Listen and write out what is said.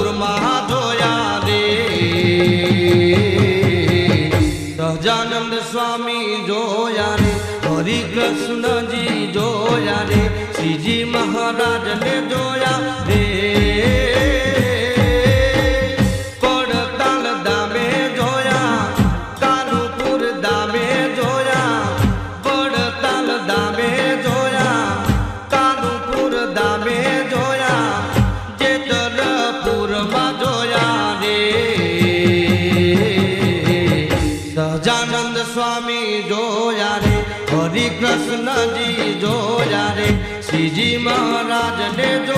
સુરમાં ધોયા રે. સહજાનંદ સ્વામી જોયા રે હરિ જોયા રે શ્રીજી મહારાજને જોયા સ્વામી જોયા રે હરિ કૃષ્ણજી જોયા રે શ્રીજી મહારાજને જોયા